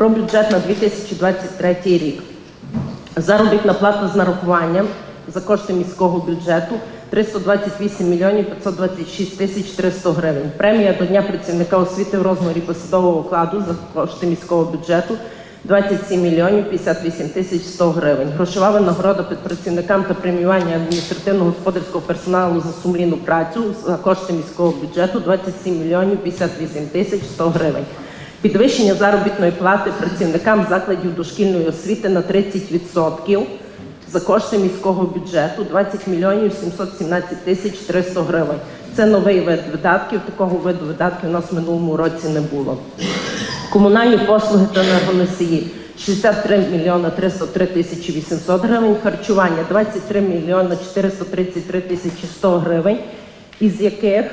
Про бюджет на 2023 рік. Заробітна плата з нарахуванням за кошти міського бюджету 328 мільйонів 526 тисяч 300 гривень. Премія до Дня працівника освіти в розмірі посадового окладу за кошти міського бюджету 27 мільйонів 58 тисяч 100 гривень. Грошова винагорода підпрацівникам та преміювання адміністративно-господарського персоналу за сумлінну працю за кошти міського бюджету 27 мільйонів 58 тисяч 100 гривень. Підвищення заробітної плати працівникам закладів дошкільної освіти на 30% за кошти міського бюджету 20 мільйонів 717 тисяч 300 гривень. Це новий вид видатків. Такого виду видатків у нас в минулому році не було. Комунальні послуги та енергоносії 63 мільйона 303 тисячі 800 гривень. Харчування 23 мільйона 433 тисячі 100 гривень, із яких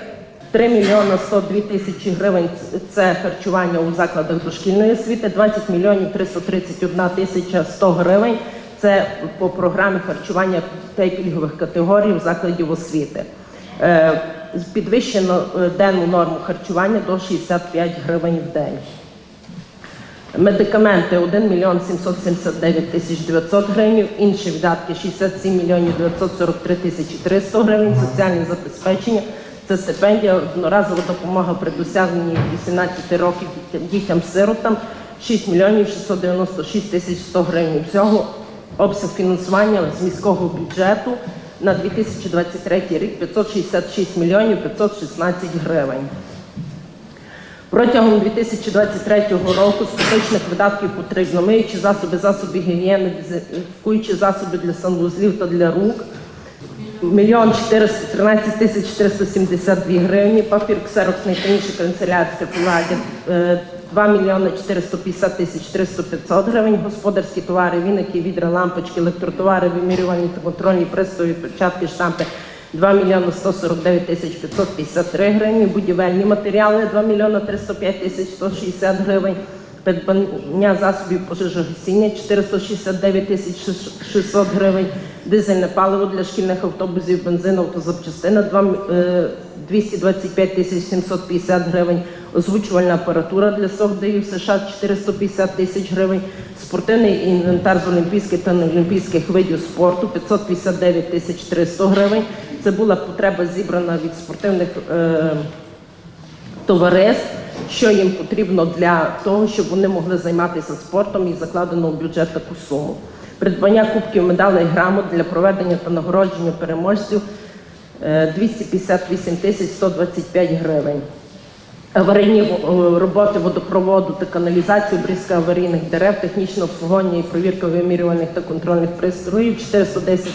3 мільйона 102 тисячі гривень – це харчування у закладах дошкільної освіти, 20 мільйонів 331 тисяча 100 гривень – це по програмі харчування та пільгових категорій в закладів освіти. Е, Підвищено е, денну норму харчування до 65 гривень в день. Медикаменти 1 мільйон 779 тисяч 900 гривень, інші видатки 67 мільйонів 943 тисячі 300 гривень, соціальне забезпечення, це стипендія, одноразова допомога при досягненні 18 років дітям-сиротам 6 мільйонів 696 тисяч 100 гривень. Всього обсяг фінансування з міського бюджету на 2023 рік 566 мільйонів 516 гривень. Протягом 2023 року з поточних видатків потрібно миючі засоби, засоби гігієни, дезінфікуючі засоби для санвузлів та для рук. Мільйон 413 тисяч 472 гривні, папір, ксероксний та інші канцелярські прилади, е, 2 мільйони 450 тисяч 300 500 гривень, господарські товари, віники, відра, лампочки, електротовари, вимірювальні та контрольні пристрої, перчатки, штампи 2 мільйони 149 тисяч 553 гривні, будівельні матеріали 2 мільйони 305 тисяч 160 гривень, придбання засобів пожежогасіння 469 тисяч 600 гривень, дизельне паливо для шкільних автобусів, бензин, автозапчастина 2, е, 225 тисяч 750 гривень, озвучувальна апаратура для СОГДІїв США 450 тисяч гривень, спортивний інвентар з олімпійських та неолімпійських видів спорту 559 тисяч 300 гривень. Це була потреба зібрана від спортивних е, товариств, що їм потрібно для того, щоб вони могли займатися спортом і закладено в бюджет таку суму. Придбання кубків медалей грамот для проведення та нагородження переможців е, 258 тисяч 125 гривень. Аварійні е, роботи водопроводу та каналізації, обрізка аварійних дерев, технічне обслуговування і провірка вимірювальних та контрольних пристроїв 410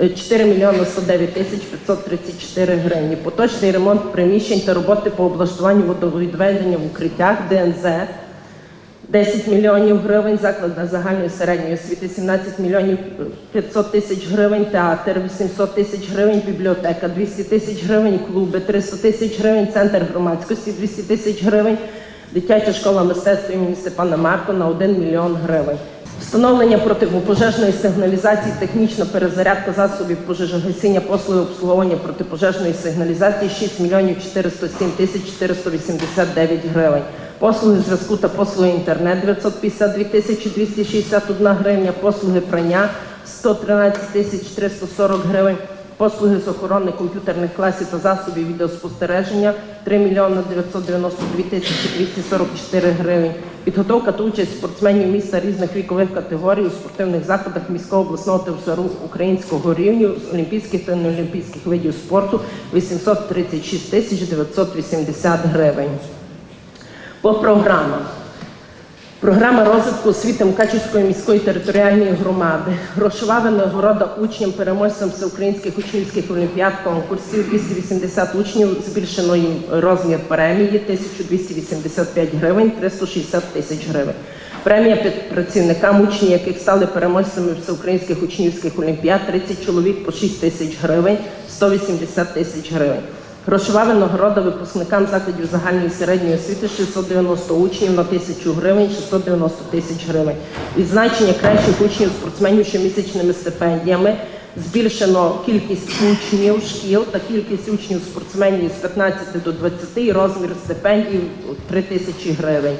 е, 4 мільйони 109 тисяч 534 гривні. Поточний ремонт приміщень та роботи по облаштуванню водовідведення в укриттях ДНЗ 10 мільйонів гривень, заклад загальної середньої освіти 17 мільйонів 500 тисяч гривень, театр 800 тисяч гривень, бібліотека 200 тисяч гривень, клуби 300 тисяч гривень, центр громадськості 200 тисяч гривень, дитяча школа мистецтва імені Степана Марко на 1 мільйон гривень. Встановлення протипожежної сигналізації, технічна перезарядка засобів пожежогасіння, послуги обслуговування протипожежної сигналізації 6 мільйонів 407 тисяч 489 гривень. Послуги зв'язку та послуги інтернет 952 тисячі 261 гривня, послуги прання 113 тисяч 340 гривень, послуги з охорони комп'ютерних класів та засобів відеоспостереження 3 мільйони 992 тисячі 244 гривень. Підготовка та участь спортсменів міста різних вікових категорій у спортивних заходах міського обласного та всеукраїнського рівню з олімпійських та неолімпійських видів спорту 836 тисяч 980 гривень. По програмам. Програма розвитку освіти Мукачівської міської територіальної громади. Грошова винагорода учням, переможцям всеукраїнських учнівських олімпіад конкурсів 280 учнів, збільшено їм розмір премії 1285 гривень, 360 тисяч гривень. Премія під працівникам учнів, яких стали переможцями всеукраїнських учнівських олімпіад, 30 чоловік по 6 тисяч гривень, 180 тисяч гривень. Грошова винагорода випускникам закладів загальної середньої освіти 690 учнів на 1000 гривень, 690 тисяч гривень. Відзначення кращих учнів спортсменів щомісячними стипендіями. Збільшено кількість учнів шкіл та кількість учнів спортсменів з 15 до 20 і розмір стипендій 3 тисячі гривень.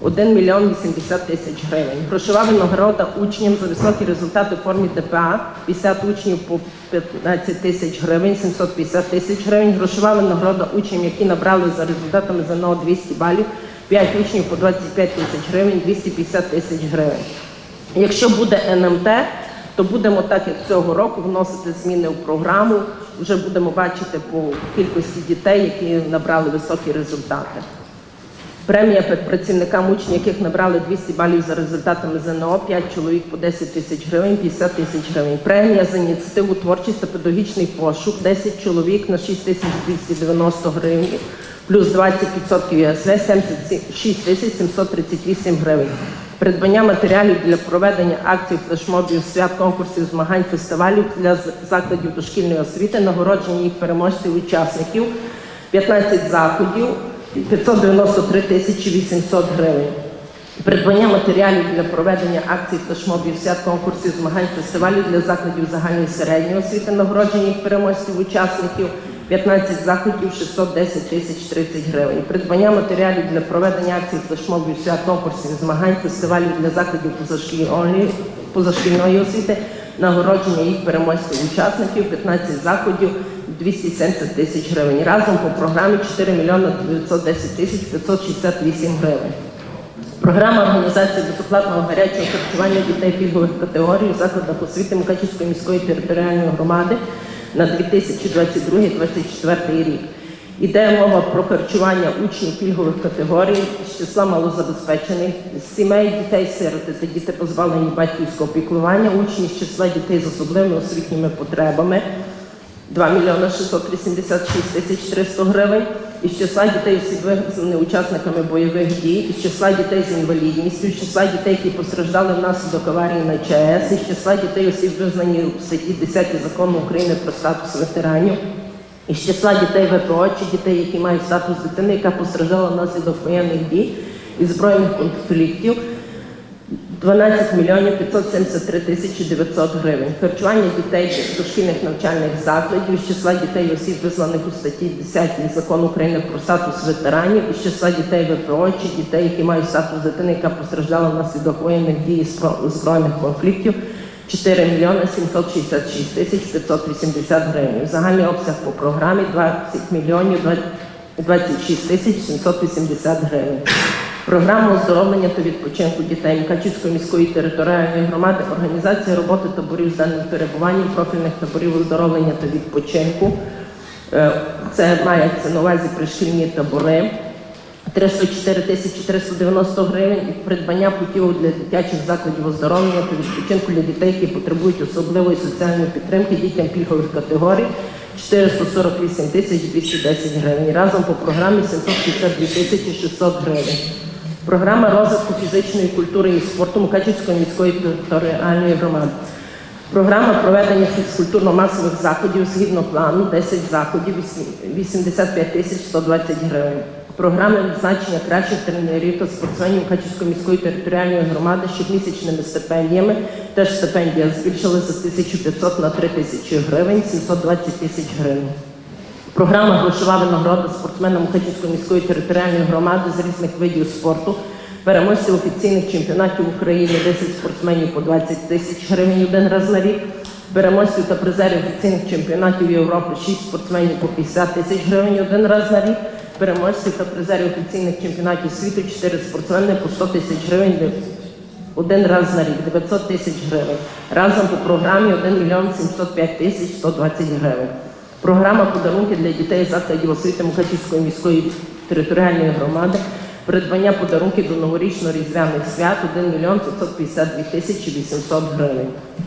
1 мільйон 80 тисяч гривень. Грошова винагорода учням за високі результати у формі ТПА 50 учнів по 15 тисяч гривень, 750 тисяч гривень. Грошова винагорода учням, які набрали за результатами ЗНО 200 балів, 5 учнів по 25 тисяч гривень, 250 тисяч гривень. Якщо буде НМТ, то будемо так, як цього року, вносити зміни в програму. Вже будемо бачити по кількості дітей, які набрали високі результати. Премія працівникам учнів, яких набрали 200 балів за результатами ЗНО, 5 чоловік по 10 тисяч гривень, 50 тисяч гривень. Премія за ініціативу творчість та педагогічний пошук, 10 чоловік на 6 тисяч 290 гривень, плюс 20% ЄСВ, 76 тисяч 738 гривень. Придбання матеріалів для проведення акцій, флешмобів, свят, конкурсів, змагань, фестивалів для закладів дошкільної освіти, нагородження їх переможців, учасників, 15 заходів, 593 тисячі 800 гривень. Придбання матеріалів для проведення акцій, флешмобів, свят, конкурсів, змагань, фестивалів для закладів загальної середньої освіти, нагородження їх переможців, учасників, 15 заходів, 610 тисяч 30 гривень. Придбання матеріалів для проведення акцій, флешмобів, свят, конкурсів, змагань, фестивалів для закладів позашкільної освіти, нагородження їх переможців, учасників, 15 заходів, 270 тисяч гривень. Разом по програмі 4 мільйони 910 тисяч 568 гривень. Програма організації безоплатного гарячого харчування дітей пільгових категорій у закладах освіти Мукачівської міської територіальної громади на 2022-2024 рік. Іде мова про харчування учнів пільгових категорій з числа малозабезпечених сімей, дітей-сироти та діти позбавлені батьківського піклування, учнів з числа дітей з особливими освітніми потребами 2 мільйони 686 тисяч 300 гривень, із числа дітей осіб визнаних учасниками бойових дій, із числа дітей з інвалідністю, із числа дітей, які постраждали внаслідок аварії на ЧАЕС, із числа дітей осіб визнані у статті 10 закону України про статус ветеранів, із числа дітей ВПО чи дітей, які мають статус дитини, яка постраждала внаслідок воєнних дій і збройних конфліктів. 12 мільйонів 573 тисячі 900 гривень. Харчування дітей дошкільних навчальних закладів з числа дітей осіб, визваних у статті 10 закону України про статус ветеранів, із числа дітей ВПО чи дітей, які мають статус дитини, яка постраждала внаслідок воєнних дій збройних конфліктів. 4 мільйони 766 тисяч 580 гривень. Загальний обсяг по програмі 20 мільйонів 26 тисяч 780 гривень. Програма оздоровлення та відпочинку дітей Мукачівської міської територіальної громади, організація роботи таборів з денним перебуванням, профільних таборів оздоровлення та відпочинку. Е, Це мається на увазі пришкільні табори. 304 тисячі 390 гривень і придбання путівок для дитячих закладів оздоровлення та відпочинку для дітей, які потребують особливої соціальної підтримки дітям пільгових категорій 448 тисяч 210 гривень. Разом по програмі 752 тисячі 600 гривень. Програма розвитку фізичної культури і спорту Мукачівської міської територіальної громади. Програма проведення фізкультурно-масових заходів згідно плану 10 заходів 85 тисяч 120 гривень. Програми відзначення кращих тренерів та спортсменів Мукачівської міської територіальної громади щомісячними стипендіями. Теж стипендія збільшили з 1500 на 3000 гривень, 720 тисяч гривень. Програма грошова винагорода спортсменам Мукачівської міської територіальної громади з різних видів спорту. Переможців офіційних чемпіонатів України 10 спортсменів по 20 тисяч гривень один раз на рік. Переможців та призерів офіційних чемпіонатів Європи 6 спортсменів по 50 тисяч гривень один раз на рік. Переможців та призерів офіційних чемпіонатів світу 4 спортсмени по 100 тисяч гривень один раз на рік 900 тисяч гривень. Разом по програмі 1 мільйон 705 тисяч 120 гривень. Програма подарунки для дітей закладів освіти Мукачівської міської територіальної громади. Придбання подарунків до новорічно-різдвяних свят 1 мільйон 552 тисячі 800 гривень.